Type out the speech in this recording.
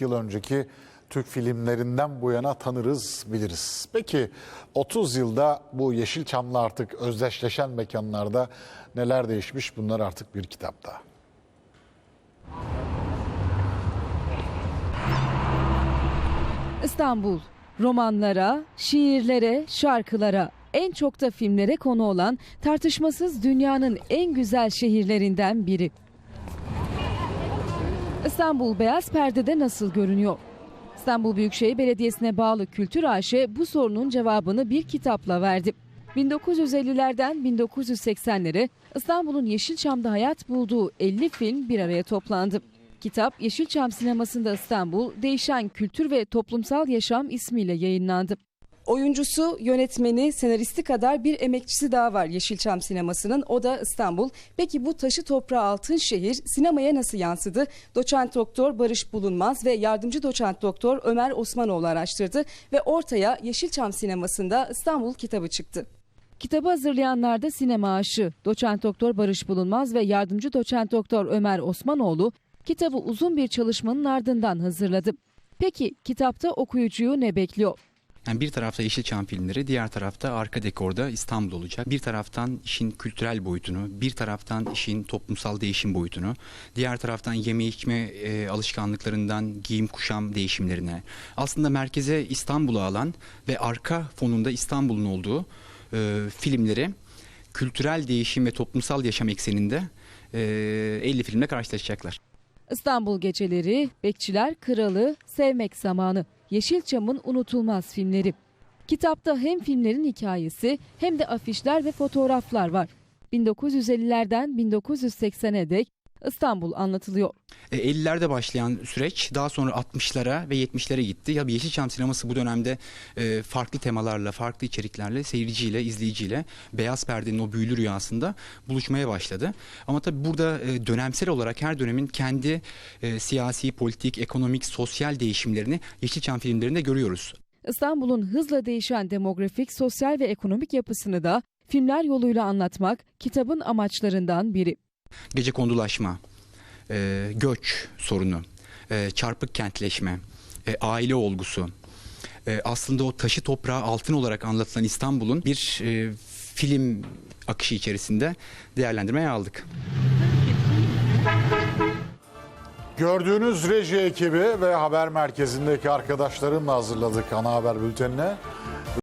yıl önceki Türk filmlerinden bu yana tanırız, biliriz. Peki 30 yılda bu Yeşilçam'la artık özdeşleşen mekanlarda neler değişmiş bunlar artık bir kitapta. İstanbul, romanlara, şiirlere, şarkılara, en çok da filmlere konu olan tartışmasız dünyanın en güzel şehirlerinden biri. İstanbul beyaz perdede nasıl görünüyor? İstanbul Büyükşehir Belediyesi'ne bağlı Kültür AŞ bu sorunun cevabını bir kitapla verdi. 1950'lerden 1980'lere İstanbul'un Yeşilçam'da hayat bulduğu 50 film bir araya toplandı. Kitap Yeşilçam Sineması'nda İstanbul, Değişen Kültür ve Toplumsal Yaşam ismiyle yayınlandı. Oyuncusu, yönetmeni, senaristi kadar bir emekçisi daha var Yeşilçam sinemasının. O da İstanbul. Peki bu taşı toprağı altın şehir sinemaya nasıl yansıdı? Doçent doktor Barış Bulunmaz ve yardımcı doçent doktor Ömer Osmanoğlu araştırdı ve ortaya Yeşilçam sinemasında İstanbul kitabı çıktı. Kitabı hazırlayanlar da sinema aşığı. Doçent doktor Barış Bulunmaz ve yardımcı doçent doktor Ömer Osmanoğlu kitabı uzun bir çalışmanın ardından hazırladı. Peki kitapta okuyucuyu ne bekliyor? Yani bir tarafta Yeşilçam filmleri, diğer tarafta arka dekorda İstanbul olacak. Bir taraftan işin kültürel boyutunu, bir taraftan işin toplumsal değişim boyutunu, diğer taraftan yeme içme e, alışkanlıklarından giyim kuşam değişimlerine. Aslında merkeze İstanbul'u alan ve arka fonunda İstanbul'un olduğu e, filmleri kültürel değişim ve toplumsal yaşam ekseninde e, 50 filmle karşılaşacaklar. İstanbul Geceleri, Bekçiler Kralı, Sevmek Zamanı, Yeşilçam'ın unutulmaz filmleri. Kitapta hem filmlerin hikayesi hem de afişler ve fotoğraflar var. 1950'lerden 1980'e dek İstanbul anlatılıyor. E, 50'lerde başlayan süreç daha sonra 60'lara ve 70'lere gitti. Ya Yeşilçam sineması bu dönemde e, farklı temalarla, farklı içeriklerle, seyirciyle, izleyiciyle beyaz perdenin o büyülü rüyasında buluşmaya başladı. Ama tabii burada e, dönemsel olarak her dönemin kendi e, siyasi, politik, ekonomik, sosyal değişimlerini Yeşilçam filmlerinde görüyoruz. İstanbul'un hızla değişen demografik, sosyal ve ekonomik yapısını da filmler yoluyla anlatmak kitabın amaçlarından biri. Gece kondulaşma, e, göç sorunu, e, çarpık kentleşme, e, aile olgusu, e, aslında o taşı toprağı altın olarak anlatılan İstanbul'un bir e, film akışı içerisinde değerlendirmeye aldık. Gördüğünüz reji ekibi ve haber merkezindeki arkadaşlarımla hazırladık ana haber bültenine.